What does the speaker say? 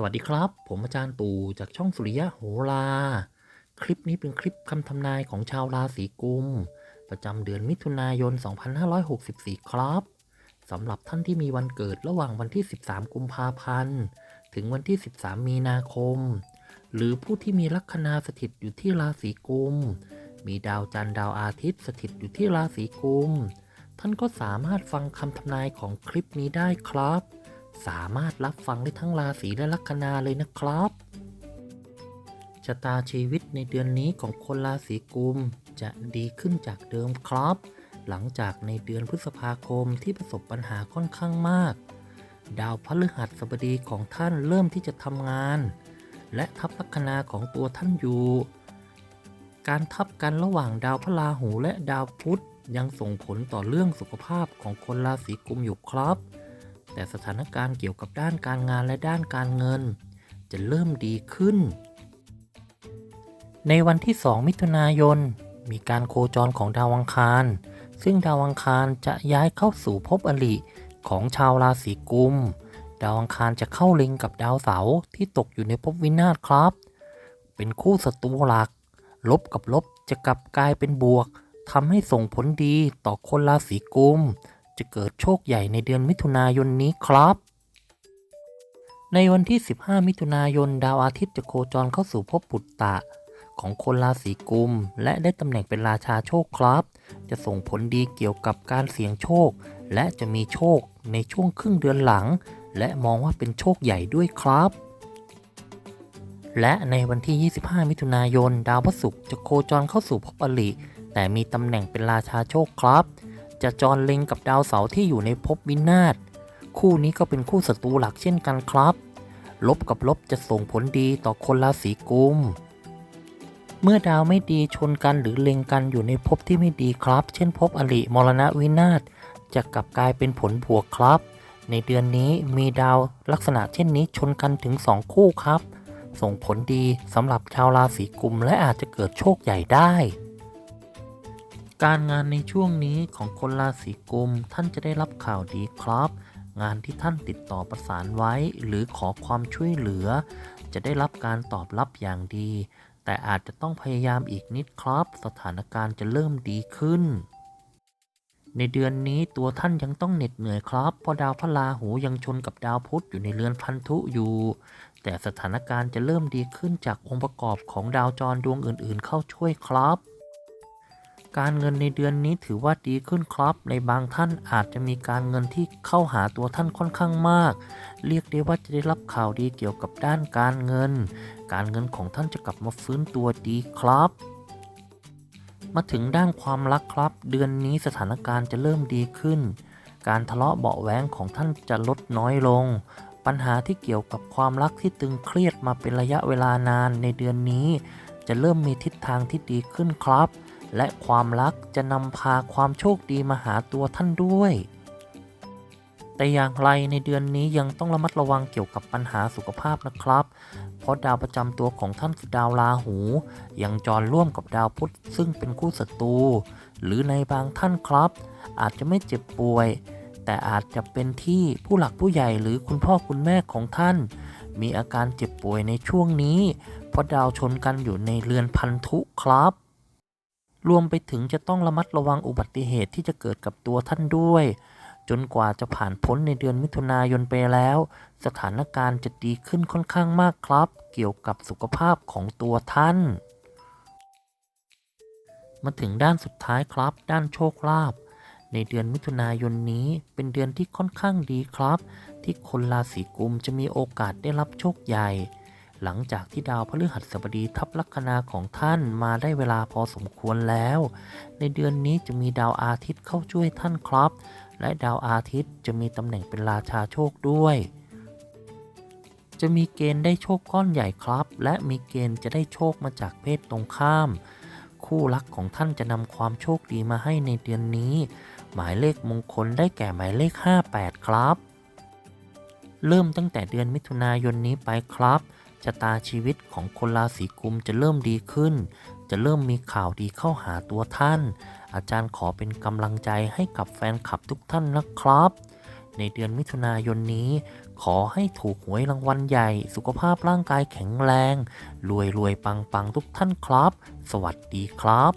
สวัสดีครับ ผมอาจารย์ปู่จากช่องสุริยะโหรา คลิปนี้เป็นคลิปคำทำนายของชาวราศีกุม ประจำเดือนมิถุนายน 2564 ครับสำหรับท่านที่มีวันเกิดระหว่างวันที่ 13 กุมภาพันธ์ ถึงวันที่ 13 มีนาคม หรือผู้ที่มีลัคนาสถิตอยู่ที่ราศีกุม มีดาวจันทร์ดาวอาทิตย์สถิตอยู่ที่ราศีกุม ท่านก็สามารถฟังคำทำนายของคลิปนี้ได้ครับ สามารถรับฟังได้ทั้งราศีและลัคนาเลยนะครับชะตาชีวิตในเดือนนี้ของคนราศีกุมจะดีขึ้นจากเดิมครับ หลังจากในเดือนพฤษภาคมที่ประสบปัญหาค่อนข้างมาก ดาวพฤหัสบดีของท่านเริ่มที่จะทำงาน และทับลัคนาของตัวท่านอยู่ การทับกันระหว่างดาวพระราหูและดาวพุธยังส่งผลต่อเรื่องสุขภาพของคนราศีกุมอยู่ครับ แต่สถานการณ์เกี่ยวกับด้านการงานและด้านการเงิน จะเริ่มดีขึ้น ในวันที่ 2 มิถุนายน มีการโคจรของดาวอังคาร ซึ่งดาวอังคารจะย้ายเข้าสู่ภพอริของชาวราศีกุม ดาวอังคารจะเข้าเล็งกับดาวเสาร์ที่ตกอยู่ในภพวินาศครับ เป็นคู่ศัตรูหลัก ลบกับลบจะกลับกลายเป็นบวกทำให้ส่งผลดีต่อคนราศีกุม จะเกิดโชคใหญ่ในเดือนมิถุนายนนี้ครับ ในวันที่ 15 มิถุนายน ดาวอาทิตย์จะโคจรเข้าสู่ภพปุตตะ ของคนราศีกุม และได้ตำแหน่งเป็นราชาโชคครับ จะส่งผลดีเกี่ยวกับการเสี่ยงโชค และจะมีโชคในช่วงครึ่งเดือนหลัง และมองว่าเป็นโชคใหญ่ด้วยครับและในวันที่ 25 มิถุนายน ดาวพฤหัสจะโคจรเข้าสู่ภพอริแต่มีตำแหน่งเป็นราชาโชคครับ จะจรเล็งกับดาวเสาร์ที่อยู่ในภพวินาศ คู่นี้ก็เป็นคู่ศัตรูหลักเช่นกันครับ ลบกับลบจะส่งผลดีต่อคนราศีกุม เมื่อดาวไม่ดีชนกันหรือเล็งกันอยู่ในภพที่ไม่ดีครับ เช่นภพอริมรณะวินาศ จะกลับกลายเป็นผลบวกครับ ในเดือนนี้มีดาวลักษณะเช่นนี้ชนกันถึง 2 คู่ครับ ส่งผลดีสำหรับชาวราศีกุมและอาจจะเกิดโชคใหญ่ได้ การงานในช่วงนี้ของคนราศีกุมท่านจะได้รับข่าวดีครับ งานที่ท่านติดต่อประสานไว้ หรือขอความช่วยเหลือ จะได้รับการตอบรับอย่างดี แต่อาจจะต้องพยายามอีกนิดครับ สถานการณ์จะเริ่มดีขึ้น ในเดือนนี้ตัวท่านยังต้องเหน็ดเหนื่อยครับ เพราะดาวพระราหูยังชนกับดาวพุธอยู่ในเรือนพันธุอยู่ แต่สถานการณ์จะเริ่มดีขึ้นจากองค์ประกอบของดาวจรดวงอื่น ๆ เข้าช่วยครับ การเงินในเดือนนี้ถือว่าดีขึ้นครับ ในบางท่านอาจจะมีการเงินที่เข้าหาตัวท่านค่อนข้างมาก เรียกได้ว่าจะได้รับข่าวดีเกี่ยวกับด้านการเงิน การเงินของท่านจะกลับมาฟื้นตัวดีครับ มาถึงด้านความรักครับ เดือนนี้สถานการณ์จะเริ่มดีขึ้น การทะเลาะเบาะแว้งของท่านจะลดน้อยลง ปัญหาที่เกี่ยวกับความรักที่ตึงเครียดมาเป็นระยะเวลานานในเดือนนี้ จะเริ่มมีทิศทางที่ดีขึ้นครับ และความรักจะนำพาความโชคดีมาหาตัวท่านด้วย แต่อย่างไรในเดือนนี้ยังต้องระมัดระวังเกี่ยวกับปัญหาสุขภาพนะครับ เพราะดาวประจำตัวของท่านคือดาวราหู ยังจรร่วมกับดาวพุธซึ่งเป็นคู่ศัตรู หรือในบางท่านครับ อาจจะไม่เจ็บป่วย แต่อาจจะเป็นที่ผู้หลักผู้ใหญ่หรือคุณพ่อคุณแม่ของท่าน มีอาการเจ็บป่วยในช่วงนี้ เพราะดาวชนกันอยู่ในเรือนพันธุครับ รวมไปถึงจะต้องระมัดระวังอุบัติเหตุที่จะเกิดกับตัวท่านด้วย จนกว่าจะผ่านพ้นในเดือนมิถุนายนไปแล้ว สถานการณ์จะดีขึ้นค่อนข้างมากครับ เกี่ยวกับสุขภาพของตัวท่าน มาถึงด้านสุดท้ายครับ ด้านโชคลาภในเดือนมิถุนายนนี้เป็นเดือนที่ค่อนข้างดีครับ ที่คนราศีกุมจะมีโอกาสได้รับโชคใหญ่ หลังจากที่ดาวพฤหัสบดีทับลัคนาของท่านมาได้เวลาพอสมควรแล้ว ในเดือนนี้จะมีดาวอาทิตย์เข้าช่วยท่านครับ และดาวอาทิตย์จะมีตำแหน่งเป็นราชาโชคด้วย จะมีเกณฑ์ได้โชคก้อนใหญ่ครับ และมีเกณฑ์จะได้โชคมาจากเพศตรงข้าม คู่รักของท่านจะนำความโชคดีมาให้ในเดือนนี้ หมายเลขมงคลได้แก่หมายเลข 58 ครับ เริ่มตั้งแต่เดือนมิถุนายนนี้ไปครับ ชะตาชีวิตของคนราศีกุมจะเริ่มดีขึ้น จะเริ่มมีข่าวดีเข้าหาตัวท่าน อาจารย์ขอเป็นกำลังใจให้กับแฟนคลับทุกท่านนะครับ ในเดือนมิถุนายนนี้ ขอให้ถูกหวยรางวัลใหญ่ สุขภาพร่างกายแข็งแรง รวยรวยปังปังทุกท่านครับ สวัสดีครับ